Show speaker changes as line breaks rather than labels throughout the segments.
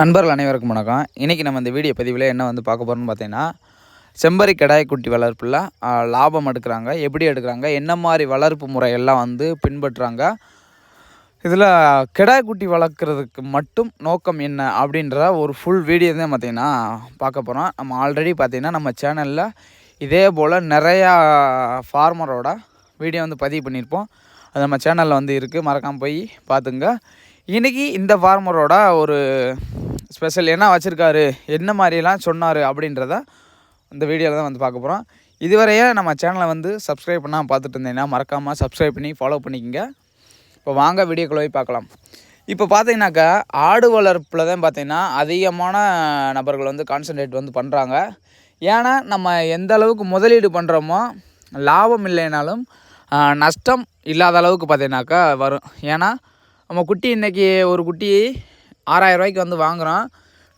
நண்பர்கள் அனைவருக்கும் வணக்கம். இன்றைக்கி நம்ம இந்த வீடியோ பதிவில் என்ன வந்து பார்க்க போகிறோம்னு பார்த்தீங்கன்னா செம்பரி கிடாய் குட்டி வளர்ப்பில் லாபம் எடுக்கிறாங்க எப்படி எடுக்கிறாங்க என்ன மாதிரி வளர்ப்பு முறையெல்லாம் வந்து பின்பற்றுறாங்க இதில் கிடாய் குட்டி வளர்க்குறதுக்கு மட்டும் நோக்கம் என்ன அப்படின்ற ஒரு ஃபுல் வீடியோ தான் பார்த்தீங்கன்னா பார்க்க போகிறோம் நம்ம ஆல்ரெடி பார்த்திங்கன்னா நம்ம சேனலில் இதே போல் நிறையா ஃபார்மரோட வீடியோ வந்து பதிவு பண்ணியிருப்போம். அது நம்ம சேனலில் வந்து இருக்குது மறக்காமல் போய் பார்த்துங்க. இன்றைக்கி இந்த ஃபார்மரோட ஒரு ஸ்பெஷல் என்ன வச்சுருக்காரு? என்ன மாதிரிலாம் சொன்னார் அப்படின்றத இந்த வீடியோவில் தான் வந்து பார்க்க போகிறோம் இதுவரையே நம்ம சேனலை வந்து சப்ஸ்கிரைப் பண்ணால் பார்த்துட்டு இருந்தீங்கன்னா மறக்காமல் சப்ஸ்கிரைப் பண்ணி ஃபாலோ பண்ணிக்கங்க. இப்போ வாங்க வீடியோக்குள்ள போய் பார்க்கலாம். இப்போ பார்த்தீங்கன்னாக்கா ஆடு வளர்ப்பில் தான் பார்த்தீங்கன்னா அதிகமான நபர்கள் வந்து கான்சன்ட்ரேட் வந்து பண்ணுறாங்க ஏன்னா நம்ம எந்த அளவுக்கு முதலீடு பண்ணுறோமோ லாபம் இல்லைனாலும் நஷ்டம் இல்லாத அளவுக்கு பார்த்தீங்கன்னாக்கா வரும். ஏன்னா நம்ம குட்டி இன்றைக்கி ஒரு குட்டி ஆறாயிரம் ரூபாய்க்கு வந்து வாங்குகிறோம்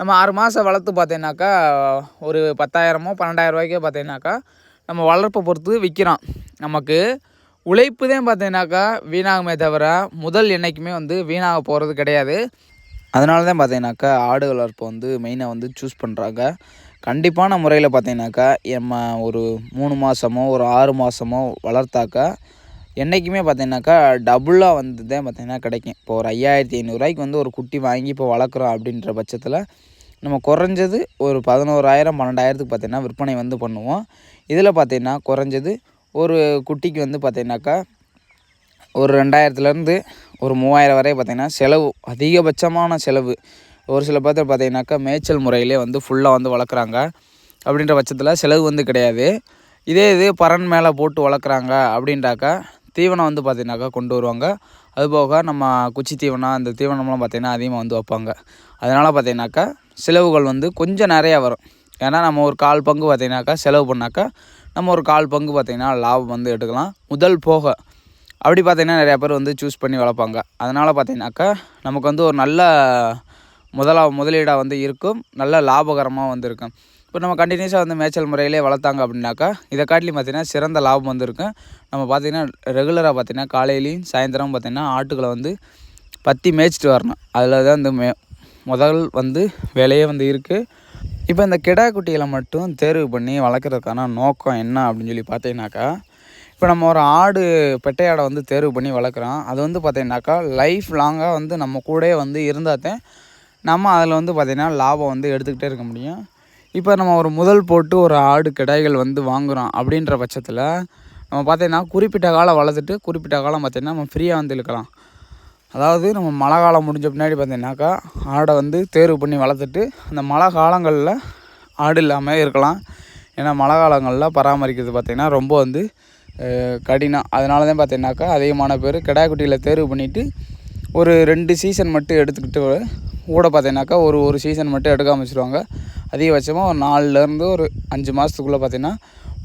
நம்ம ஆறு மாதம் வளர்த்து பார்த்தீங்கன்னாக்கா ஒரு பத்தாயிரமோ பன்னெண்டாயிரம் ரூபாய்க்கோ பார்த்தீங்கன்னாக்கா நம்ம வளர்ப்பை பொறுத்து விற்கிறோம் நமக்கு உழைப்பு தான் பார்த்தீங்கன்னாக்கா வீணாகுமே தவிர முதல் என்றைக்குமே வந்து வீணாக போகிறது கிடையாது. அதனால தான் பார்த்தீங்கன்னாக்கா ஆடு வளர்ப்பு வந்து மெயினாக வந்து சூஸ் பண்ணுறாங்க கண்டிப்பான முறையில் பார்த்தீங்கன்னாக்கா நம்ம ஒரு மூணு மாதமோ ஒரு ஆறு மாதமோ வளர்த்தாக்கா என்றைக்குமே பார்த்தீங்கன்னாக்கா டபுளாக வந்து தான் பார்த்திங்கன்னா கிடைக்கும். இப்போ ஒரு ஐயாயிரத்தி ஐநூறுரூவாய்க்கு வந்து ஒரு குட்டி வாங்கி இப்போ வளர்க்குறோம் அப்படின்ற பட்சத்தில் நம்ம குறைஞ்சது ஒரு பதினோராயிரம் பன்னெண்டாயிரத்துக்கு பார்த்தீங்கன்னா விற்பனை வந்து பண்ணுவோம். இதில் பார்த்தீங்கன்னா குறைஞ்சது ஒரு குட்டிக்கு வந்து பார்த்தீங்கன்னாக்கா ஒரு ரெண்டாயிரத்துலேருந்து ஒரு மூவாயிரம் வரை பார்த்திங்கன்னா செலவு அதிகபட்சமான செலவு. ஒரு சில பேர்த்து பார்த்தீங்கன்னாக்கா மேய்ச்சல் முறையிலே வந்து ஃபுல்லாக வந்து வளர்க்குறாங்க. அப்படின்ற பட்சத்தில் செலவு வந்து கிடையாது. இதே இது பறன் மேலே போட்டு வளர்க்குறாங்க அப்படின்ட்டாக்கா தீவனம் வந்து பார்த்திங்கனாக்கா கொண்டு வருவாங்க. அதுபோக நம்ம குச்சி தீவனம் அந்த தீவனம்லாம் பார்த்திங்கன்னா அதிகமாக வந்து வைப்பாங்க. அதனால் பார்த்திங்கனாக்கா செலவுகள் வந்து கொஞ்சம் நிறையா வரும். ஏன்னா நம்ம ஒரு கால் பங்கு பார்த்திங்கனாக்கா செலவு பண்ணாக்கா நம்ம ஒரு கால் பங்கு பார்த்திங்கன்னா லாபம் வந்து எடுக்கலாம். முதல் போக அப்படி பார்த்தீங்கன்னா நிறையா பேர் வந்து சூஸ் பண்ணி வளர்ப்பாங்க. அதனால் பார்த்தீங்கன்னாக்கா நமக்கு வந்து ஒரு நல்ல முதலா முதலீடாக வந்து இருக்கும். நல்ல லாபகரமாக வந்து இருக்கும். இப்போ நம்ம கண்டினியூஸாக வந்து மேய்ச்சல் முறையிலே வளர்த்தாங்க அப்படின்னாக்கா இதை காட்டிலும் பார்த்தீங்கன்னா சிறந்த லாபம் வந்திருக்கும் நம்ம பார்த்தீங்கன்னா ரெகுலராக பார்த்தீங்கன்னா காலையிலையும் சாயந்தரம் பார்த்திங்கன்னா ஆட்டுக்களை வந்து பற்றி மேய்ச்சிட்டு வரணும். அதில் தான் இந்த மே முதல் வந்து வேலையே வந்து இருக்குது இப்போ இந்த கிடா குட்டிகளை மட்டும் தேர்வு பண்ணி வளர்க்குறதுக்கான நோக்கம் என்ன அப்படின்னு சொல்லி பார்த்தீங்கன்னாக்கா இப்போ நம்ம ஒரு ஆடு பெட்டை ஆடை வந்து தேர்வு பண்ணி வளர்க்குறோம். அது வந்து பார்த்திங்கனாக்கா லைஃப் லாங்காக வந்து நம்ம கூடயே வந்து இருந்தால் தான் நம்ம அதில் வந்து பார்த்திங்கன்னா லாபம் வந்து எடுத்துக்கிட்டே இருக்க முடியும். இப்போ நம்ம ஒரு முதல் போட்டு ஒரு ஆடு கிடாய்கள் வந்து வாங்குகிறோம் அப்படின்ற பட்சத்தில் நம்ம பார்த்தீங்கன்னா குறிப்பிட்ட காலம் வளர்த்துட்டு குறிப்பிட்ட காலம் பார்த்திங்கன்னா நம்ம ஃப்ரீயாக வந்து இழுக்கலாம் அதாவது நம்ம மழை காலம் முடிஞ்ச பின்னாடி பார்த்தீங்கன்னாக்கா ஆடை வந்து தேர்வு பண்ணி வளர்த்துட்டு அந்த மழை காலங்களில் ஆடு இல்லாமல் இருக்கலாம். ஏன்னா மழை காலங்களில் பராமரிக்கிறது பார்த்திங்கன்னா ரொம்ப வந்து கடினம். அதனால தான் பார்த்தீங்கன்னாக்கா அதிகமான பேர் கிடா குட்டியில் தேர்வு பண்ணிவிட்டு ஒரு ரெண்டு சீசன் மட்டும் எடுத்துக்கிட்டு கூட பார்த்தீங்கன்னாக்கா ஒரு ஒரு சீசன் மட்டும் எடுக்க ஆரம்பிச்சிருவாங்க. அதிகபட்சமாக ஒரு நாலுலேருந்து ஒரு அஞ்சு மாதத்துக்குள்ளே பார்த்தீங்கன்னா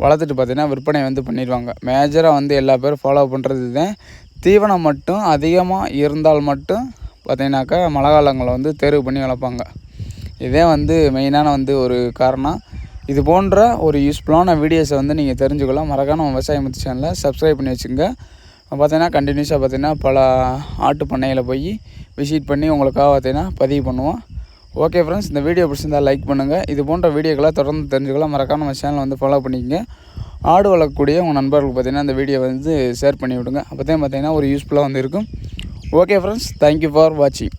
வளர்த்துட்டு பார்த்தீங்கன்னா விற்பனை வந்து பண்ணிடுவாங்க. மேஜராக வந்து எல்லா பேரும் ஃபாலோ பண்ணுறது தான் தீவனம் மட்டும் அதிகமாக இருந்தால் மட்டும் பார்த்தீங்கன்னாக்கா மழை காலங்களில் வந்து தேர்வு பண்ணி வளர்ப்பாங்க. இதே வந்து மெயினான வந்து ஒரு காரணம். இது போன்ற ஒரு யூஸ்ஃபுல்லான வீடியோஸை வந்து நீங்கள் தெரிஞ்சுக்கலாம். மறக்காம விவசாயம் விவசாய முத்து சேனலை சப்ஸ்கிரைப் பண்ணி வச்சுங்க பார்த்தீங்கன்னா கண்டினியூஸாக பார்த்தீங்கன்னா பல ஆட்டு பண்ணையில் போய் விசிட் பண்ணி உங்களுக்காக பார்த்தீங்கன்னா பதிவு பண்ணுவோம். ஓகே ஃப்ரெண்ட்ஸ் இந்த வீடியோ பிடிச்சிருந்தால் லைக் பண்ணுங்கள் இது போன்ற வீடியோக்களை தொடர்ந்து தெரிஞ்சுக்கலாம் மறக்காம நம்ம சேனலை வந்து ஃபாலோ பண்ணிக்கங்க. ஆடு வளர்க்கக்கூடிய உங்கள் நண்பர்களுக்கு பார்த்தீங்கன்னா இந்த வீடியோ வந்து ஷேர் பண்ணி விடுங்க அப்போ தான் பார்த்தீங்கன்னா ஒரு யூஸ்ஃபுல்லாக வந்து இருக்கும். ஓகே ஃப்ரெண்ட்ஸ் தேங்க்யூ ஃபார் வாட்சிங்